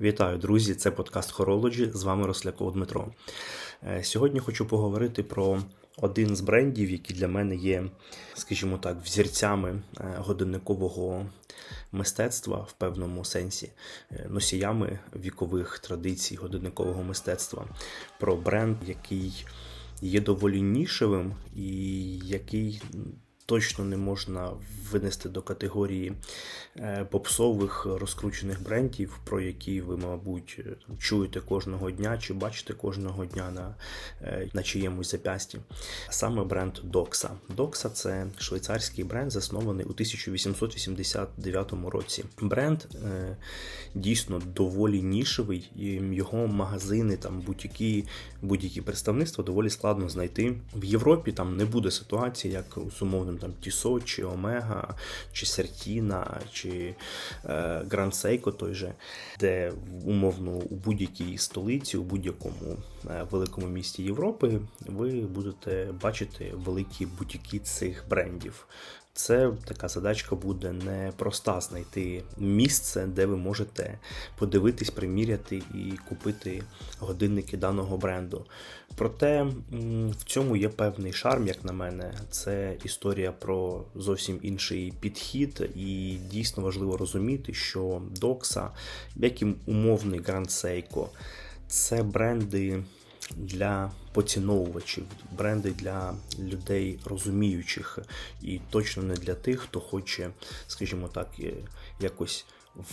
Вітаю, друзі! Це подкаст Horology, З вами Росляков Дмитро. Е, Сьогодні хочу поговорити про один з брендів, який для мене є, скажімо так, взірцями е, годинникового мистецтва в певному сенсі, е, носіями вікових традицій годинникового мистецтва. Про бренд, який є доволі нішевим і який точно не можна винести до категорії е, попсових розкручених брендів, про які ви, мабуть, чуєте кожного дня чи бачите кожного дня на, е, на чиємусь запясті. Саме бренд Doxa. Doxa – це швейцарський бренд, заснований у 1889 році. Бренд е, дійсно доволі нішевий, і його магазини, там будь-які будь-які представництва доволі складно знайти. В Європі там не буде ситуації, як з умовним там Тісо, чи Омега, чи Сертіна, чи е, Гранд Сейко той же, де умовно у будь-якій столиці, у будь-якому е, великому місті Європи ви будете бачити великі бутіки цих брендів. Це така задачка буде непроста знайти місце, де ви можете подивитись, приміряти і купити годинники даного бренду. Проте в цьому є певний шарм, як на мене. Це історія про зовсім інший підхід, і дійсно важливо розуміти, що Doxa, як і умовний Grand Seiko, це бренди для поціновувачів, бренди для людей розуміючих, і точно не для тих, хто хоче, скажімо так, е, якось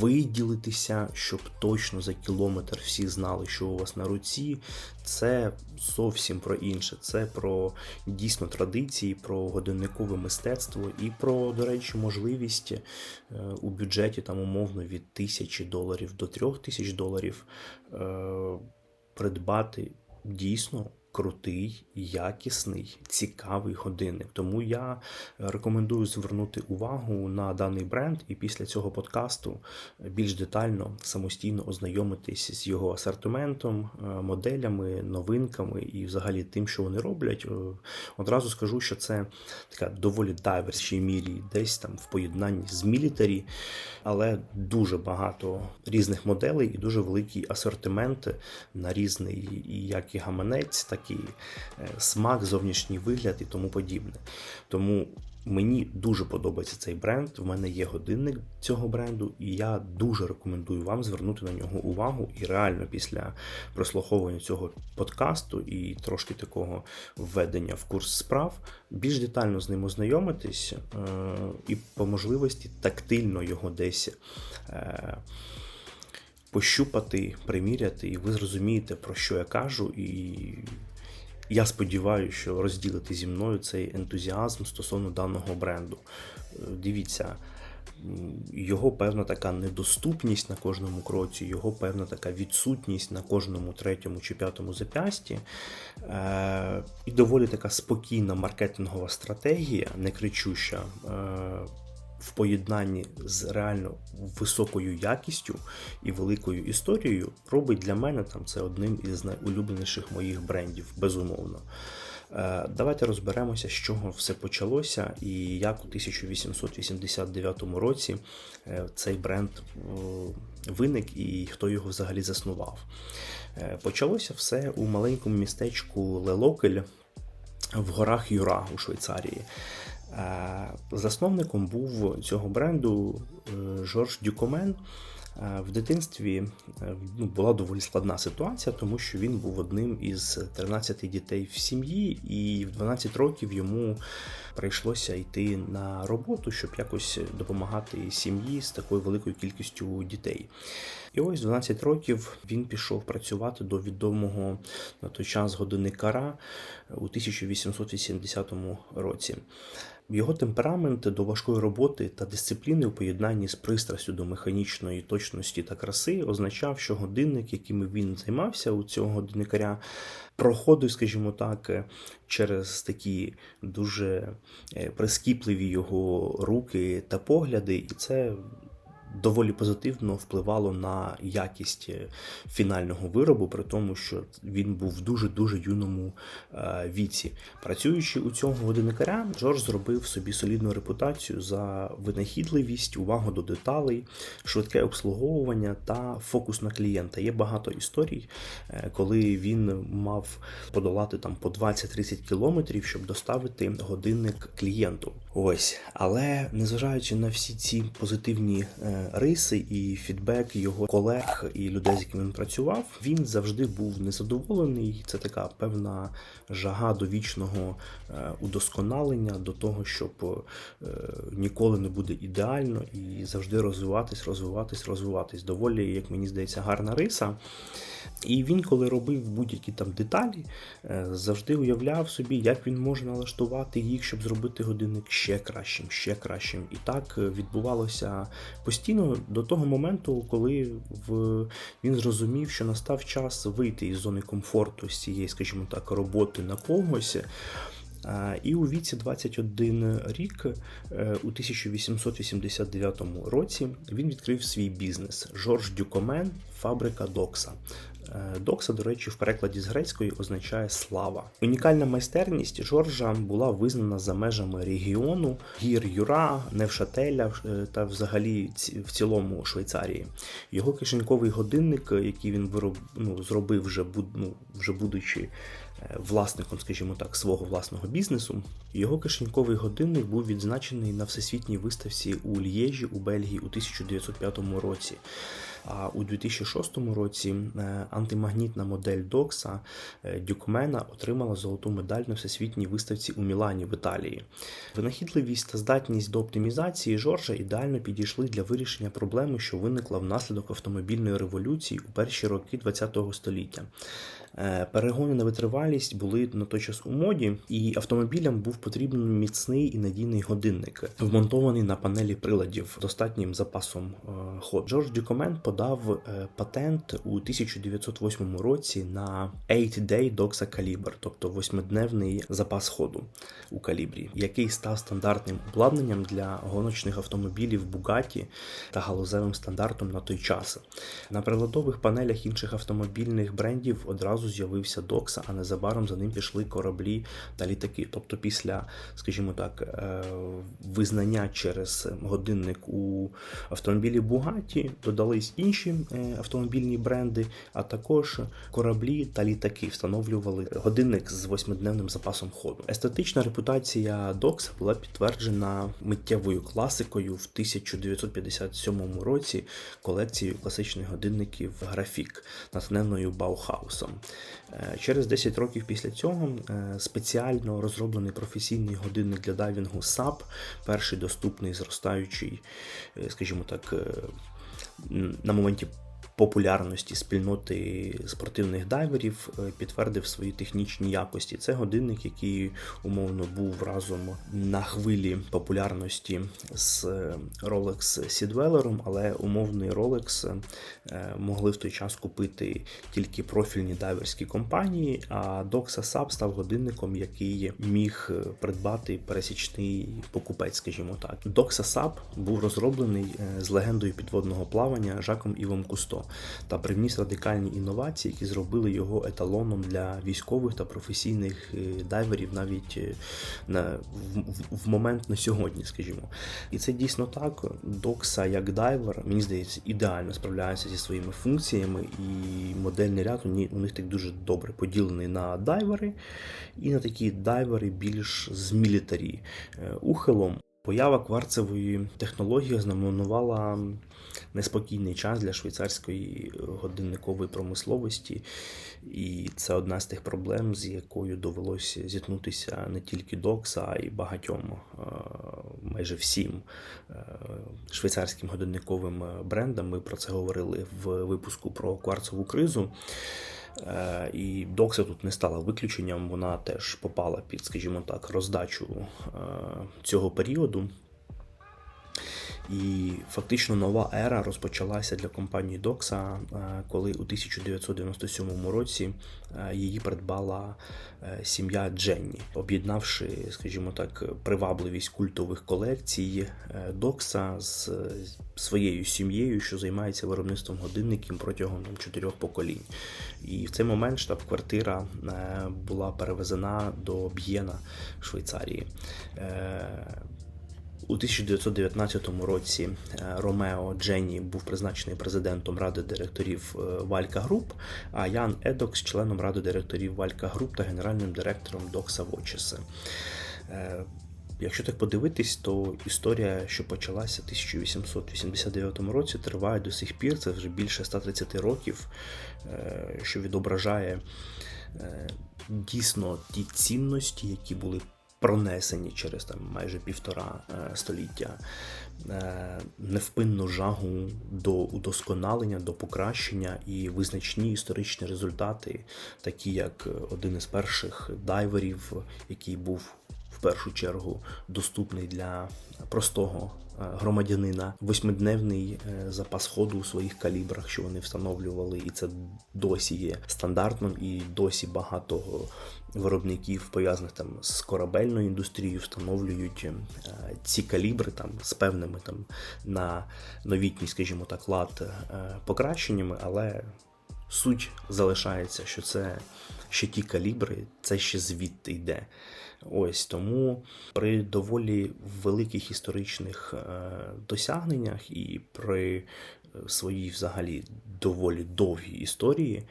виділитися, щоб точно за кілометр всі знали, що у вас на руці. Це зовсім про інше. Це про дійсно традиції, про годинникове мистецтво і про, до речі, можливість е, у бюджеті там умовно від тисячі доларів до трьох тисяч доларів е, придбати дійсно крутий, якісний, цікавий годинник. Тому я рекомендую звернути увагу на даний бренд і після цього подкасту більш детально самостійно ознайомитись з його асортиментом, е, моделями, новинками і взагалі тим, що вони роблять. Е, Одразу скажу, що це така доволі дайверсій мірі, десь там в поєднанні з мілітарі, але дуже багато різних моделей і дуже великий асортимент на різний і як і гаманець, так і е, смак, зовнішній вигляд і тому подібне. Тому мені дуже подобається цей бренд. В мене є годинник цього бренду, і я дуже рекомендую вам звернути на нього увагу. І реально після прослуховування цього подкасту і трошки такого введення в курс справ більш детально з ним ознайомитись е, і по можливості тактильно його десь. е, Пощупати, приміряти, і ви зрозумієте, про що я кажу, і я сподіваюся, що розділите зі мною цей ентузіазм стосовно даного бренду. Е, Дивіться, його певна така недоступність на кожному кроці, його певна така відсутність на кожному третьому чи п'ятому запясті. Е, і доволі така спокійна маркетингова стратегія, не кричуща. В поєднанні з реально високою якістю і великою історією робить для мене там це одним із найулюбленіших моїх брендів, безумовно. Е, Давайте розберемося, з чого все почалося і як у 1889 році е, цей бренд е, виник і хто його взагалі заснував. Почалося все у маленькому містечку Лелокель в горах Юра у Швейцарії. Засновником був цього бренду е, Жорж Дюкомен. В дитинстві е, ну, була доволі складна ситуація, тому що він був одним із 13 дітей в сім'ї, і в 12 років йому прийшлося йти на роботу, щоб якось допомагати сім'ї з такою великою кількістю дітей. І ось в 12 років він пішов працювати до відомого на той час годинникара у 1880 році. Його темперамент до важкої роботи та дисципліни у поєднанні з пристрастю до механічної точності та краси означав, що годинник, яким він займався у цього годинникаря, проходив, скажімо так, через такі дуже е, прискіпливі його руки та погляди, і це доволі позитивно впливало на якість е, фінального виробу, при тому, що він був в дуже дуже юному е, віці. Працюючи у цього годинникаря, Джордж зробив собі солідну репутацію за винахідливість, увагу до деталей, швидке обслуговування та фокус на клієнта. Є багато історій, е, коли він мав подолати там по 20-30 кілометрів, щоб доставити годинник клієнту. Ось, але незважаючи на всі ці позитивні риси і фідбек його колег і людей, з якими він працював, він завжди був незадоволений. Це така певна жага до вічного е, удосконалення, до того, щоб е, ніколи не буде ідеально і завжди розвиватись, розвиватись, розвиватись. Доволі, як мені здається, гарна риса. І він, коли робив будь-які там деталі, е, завжди уявляв собі, як він може налаштувати їх, щоб зробити годинник ще кращим, ще кращим. І так відбувалося постійно до того моменту, коли в... він зрозумів, що настав час вийти із зони комфорту з цієї, скажімо так, роботи на когось. І у віці 21 рік, е, у 1889 році, він відкрив свій бізнес Жорж Дюкомен, фабрика Докса. Е, Докса, до речі, в перекладі з грецької означає слава. Унікальна майстерність Жоржа була визнана за межами регіону гір Юра, Невшателя е, та взагалі в цілому Швейцарії. Його кишеньковий годинник, який він вироб, ну, зробив вже, ну, вже будучи власником, скажімо так, свого власного бізнесу. Його кишеньковий годинник був відзначений на всесвітній виставці у Лєжі у Бельгії у 1905 році. А у 2006 році е, антимагнітна модель Докса е, Дюкмена отримала золоту медаль на всесвітній виставці у Мілані в Італії. Винахідливість та здатність до оптимізації Жоржа ідеально підійшли для вирішення проблеми, що виникла внаслідок автомобільної революції у перші роки ХХ століття. Е, Перегони на витривалість були на той час у моді, і автомобілям був потрібен міцний і надійний годинник, вмонтований на панелі приладів достатнім запасом е, ходу. Джордж Дюкомен подав е, патент у 1908 році на 8-day Doxa Caliber, тобто восьмидневний запас ходу у калібрі, який став стандартним обладнанням для гоночних автомобілів Bugatti та галузевим стандартом на той час. На приладових панелях інших автомобільних брендів одразу з'явився Докса, а незабаром за ним пішли кораблі та літаки. Тобто, після, скажімо так, е, визнання через годинник у автомобілі Bugatti додались інші е, автомобільні бренди, а також кораблі та літаки встановлювали годинник з восьмидневним запасом ходу. Естетична репутація Докса була підтверджена миттєвою класикою в 1957 році колекцією класичних годинників Графік, натхненною Баухаусом. Е, Через 10 років після цього е, спеціально розроблений професійний годинник для дайвінгу SAP, перший доступний зростаючий, е, скажімо так, на моменті популярності спільноти спортивних дайверів е, підтвердив свої технічні якості. Це годинник, який умовно був разом на хвилі популярності з е, Rolex Seedweller, але умовний Rolex е, могли в той час купити тільки профільні дайверські компанії, а Doxa SAP став годинником, який міг придбати пересічний покупець, скажімо так. Doxa SAP був розроблений з легендою підводного плавання Жаком Івом Кусто та привніс радикальні інновації, які зробили його еталоном для військових та професійних е, дайверів навіть е, на, в, в- момент на сьогодні, скажімо. І це дійсно так. Докса як дайвер, мені здається, ідеально справляється зі своїми функціями, і модельний ряд у них так дуже добре поділений на дайвери і на такі дайвери більш з мілітарі е, ухилом. Поява кварцевої технології знаменувала неспокійний час для швейцарської годинникової промисловості, і це одна з тих проблем, з якою довелося зіткнутися не тільки Докса, а й багатьом, е, майже всім е, швейцарським годинниковим е, брендам. Ми про це говорили в випуску про кварцеву кризу. І Докса тут не стала виключенням, вона теж попала під, скажімо так, роздачу цього періоду. І фактично нова ера розпочалася для компанії Doxa, е, коли у 1997 році е, її придбала е, сім'я Дженні, об'єднавши, скажімо так, привабливість культових колекцій Doxa з своєю сім'єю, що займається виробництвом годинників протягом там, чотирьох поколінь. І в цей момент штаб-квартира була перевезена до Б'єна Швейцарії. У 1919 році е, Ромео Дженні був призначений президентом ради директорів е, Валька Груп, а Ян Едокс членом ради директорів Валька Груп та генеральним директором Докса Вочеса. Е, Якщо так подивитись, то історія, що почалася в 1889 році, триває до сих пір. Це вже більше 130 років, що відображає дійсно ті цінності, які були пронесені через там майже півтора е, століття, е, невпинну жагу до удосконалення, до покращення і визначні історичні результати, такі як е, один із перших дайверів, який був в першу чергу доступний для простого е, громадянина. Восьмидневний е, запас ходу у своїх калібрах, що вони встановлювали, і це досі є стандартним, і досі багато виробників, пов'язаних там з корабельною індустрією, встановлюють е, ці калібри там з певними там на новітній, скажімо так, лад покращеннями, але суть залишається, що це ще ті калібри, це ще звідти йде. Ось тому при доволі великих історичних е, досягненнях і при е, своїй взагалі доволі довгій історії.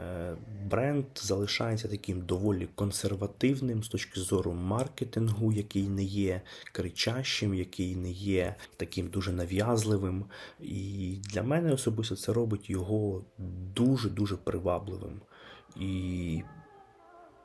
Е, Бренд залишається таким доволі консервативним з точки зору маркетингу, який не є кричащим, який не є таким дуже нав'язливим. І для мене особисто це робить його дуже дуже привабливим. І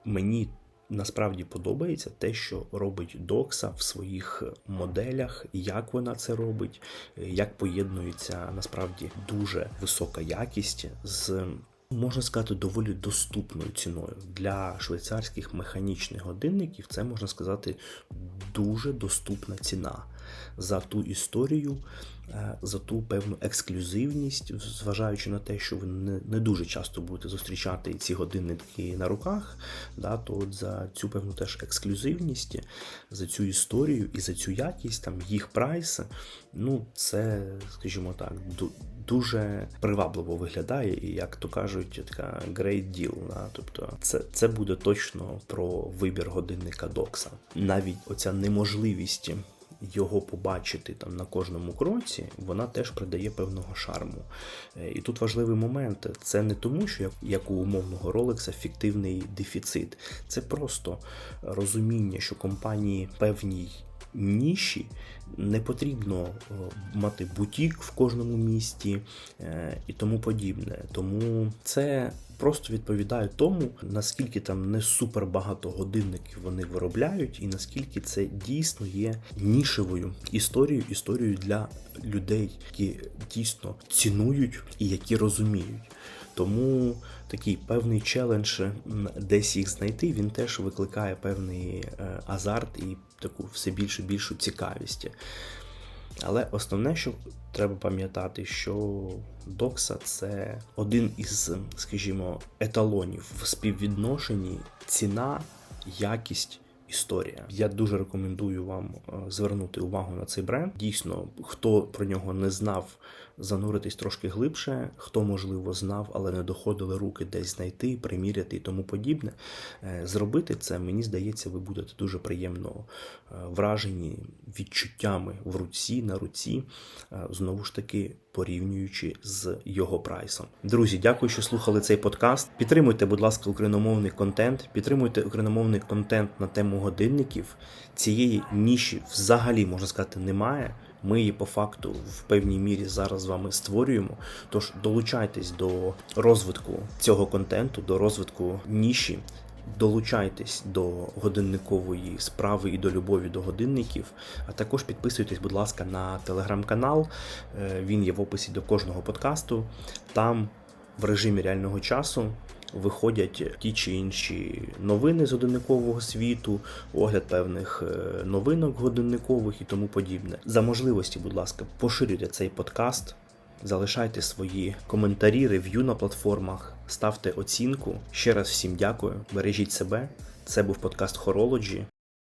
мені насправді подобається те, що робить Докса в своїх моделях, як вона це робить, як поєднується насправді дуже висока якість з. Можна сказати, доволі доступною ціною для швейцарських механічних годинників. Це можна сказати дуже доступна ціна за ту історію, е, за ту певну ексклюзивність, зважаючи на те, що ви не, дуже часто будете зустрічати ці годинники на руках, да, то от за цю певну теж ексклюзивність, за цю історію і за цю якість, там їх прайс, ну це, скажімо так, дуже привабливо виглядає, і як то кажуть, така great deal. Да? Тобто, це, це буде точно про вибір годинника Докса. Навіть оця неможливість його побачити там на кожному кроці, вона теж придає певного шарму. Е, І тут важливий момент: це не тому, що як, у умовного Ролекса фіктивний дефіцит, це просто розуміння, що компанії певній ніші не потрібно е, мати бутік в кожному місті е, і тому подібне. Тому це просто відповідає тому, наскільки там не супер багато годинників вони виробляють, і наскільки це дійсно є нішевою історією, історією для людей, які дійсно цінують і які розуміють. Тому такий певний челендж десь їх знайти, він теж викликає певний е, азарт і таку все більшу більшу цікавість. Але основне, що треба пам'ятати, що Докса це один із, скажімо, еталонів в співвідношенні ціна, якість. Історія. Я дуже рекомендую вам е, звернути увагу на цей бренд. Дійсно, хто про нього не знав, зануритись трошки глибше, хто, можливо, знав, але не доходили руки десь знайти, приміряти і тому подібне. Е, Зробити це, мені здається, ви будете дуже приємно е, вражені відчуттями в руці, на руці, е, знову ж таки, порівнюючи з його прайсом. Друзі, дякую, що слухали цей подкаст. Підтримуйте, будь ласка, україномовний контент, підтримуйте україномовний контент на тему годинників. Цієї ніші взагалі можна сказати немає. Ми її по факту в певній мірі зараз з вами створюємо. Тож долучайтесь до розвитку цього контенту, до розвитку ніші. Долучайтесь до годинникової справи і до любові до годинників. А також підписуйтесь, будь ласка, на телеграм-канал. Е, Він є в описі до кожного подкасту. Там в режимі реального часу виходять ті чи інші новини з годинникового світу, огляд певних е, новинок годинникових і тому подібне. За можливості, будь ласка, поширюйте цей подкаст. Залишайте свої коментарі, рев'ю на платформах, ставте оцінку. Ще раз всім дякую. Бережіть себе. Це був подкаст Horology.